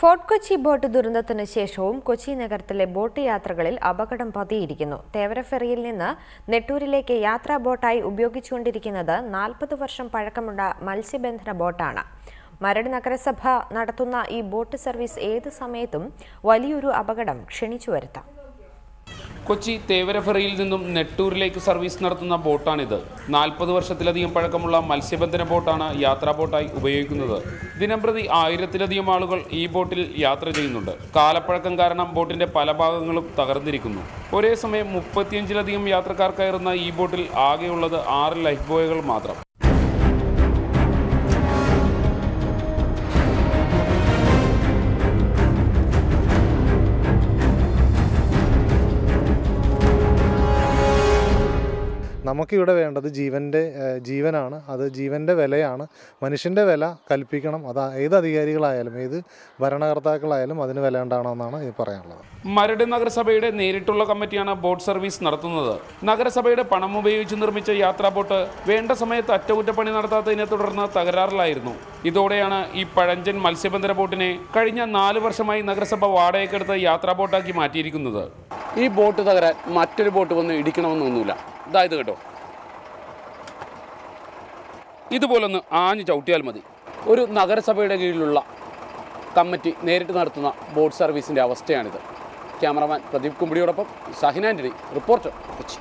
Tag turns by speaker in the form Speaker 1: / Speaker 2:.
Speaker 1: Fort Kochi boat ദുരന്തത്തിന് ശേഷവും കൊച്ചി നഗരത്തിലെ ബോട്ട് യാത്രകളിൽ അപകടം പതിയിരിക്കുന്നു. തേവര ഫെറിയിൽ നിന്ന് നെട്ടൂരിലേക്ക് യാത്രാ ബോട്ടായി ഉപയോഗിച്ചുകൊണ്ടിരിക്കുന്നത് നാൽപ്പത് വർഷം പഴക്കമുള്ള മത്സ്യബന്ധന ബോട്ടാണ്. മരട് നഗരസഭ നടത്തുന്ന ഈ ബോട്ട് സർവീസ് ഏത് സമയത്തും വലിയൊരു അപകടം ക്ഷണിച്ചു വരുത്താം
Speaker 2: കൊച്ചി തേവരഫെറിയിൽ നിന്നും നെട്ടൂരിലേക്ക് സർവീസ് നടത്തുന്ന ബോട്ടാണിത്. നാൽപ്പത് വർഷത്തിലധികം പഴക്കമുള്ള മത്സ്യബന്ധന ബോട്ടാണ് യാത്രാ ബോട്ടായി ഉപയോഗിക്കുന്നത്. ദിനംപ്രതി ആയിരത്തിലധികം ആളുകൾ ഈ ബോട്ടിൽ യാത്ര ചെയ്യുന്നുണ്ട്. കാലപ്പഴക്കം കാരണം ബോട്ടിന്റെ പല ഭാഗങ്ങളും തകർന്നിരിക്കുന്നു. ഒരേ സമയം മുപ്പത്തിയഞ്ചിലധികം യാത്രക്കാർ കയറുന്ന ഈ ബോട്ടിൽ ആകെയുള്ളത് ആറ് ലൈഫ് ബോയകൾ മാത്രം.
Speaker 3: നമുക്കിവിടെ വേണ്ടത് ജീവന്റെ ജീവനാണ്. അത് ജീവന്റെ വിലയാണ്. മനുഷ്യന്റെ വില കൽപ്പിക്കണം. അത് ഏത് അധികാരികളായാലും ഏത് ഭരണകർത്താക്കളായാലും അതിന് വില ഉണ്ടാകണമെന്നാണ് ഇത് പറയാനുള്ളത്.
Speaker 2: മരട് നഗരസഭയുടെ നേരിട്ടുള്ള കമ്മിറ്റിയാണ് ബോട്ട് സർവീസ് നടത്തുന്നത്. നഗരസഭയുടെ പണം ഉപയോഗിച്ച് നിർമ്മിച്ച യാത്രാ ബോട്ട് വേണ്ട സമയത്ത് അറ്റകുറ്റപ്പണി നടത്താത്തതിനെ തുടർന്ന് തകരാറിലായിരുന്നു. ഇതോടെയാണ് ഈ പഴഞ്ചൻ മത്സ്യബന്ധന ബോട്ടിനെ കഴിഞ്ഞ നാല് വർഷമായി നഗരസഭ വാടകയ്ക്കെടുത്ത് യാത്രാ ബോട്ടാക്കി മാറ്റിയിരിക്കുന്നത്.
Speaker 4: ഈ ബോട്ട് തകരാൻ മറ്റൊരു ബോട്ട് വന്ന് ഇടിക്കണമെന്നൊന്നുമില്ല ഇതായത് കേട്ടോ. ഇതുപോലൊന്ന് ആഞ്ഞു ചവിട്ടിയാൽ മതി. ഒരു നഗരസഭയുടെ കീഴിലുള്ള കമ്മിറ്റി നേരിട്ട് നടത്തുന്ന ബോട്ട് സർവീസിന്റെ അവസ്ഥയാണിത്. ക്യാമറമാൻ പ്രദീപ് കുമ്പിടിയോടൊപ്പം റിപ്പോർട്ട് റിപ്പോർട്ടർ കൊച്ചി.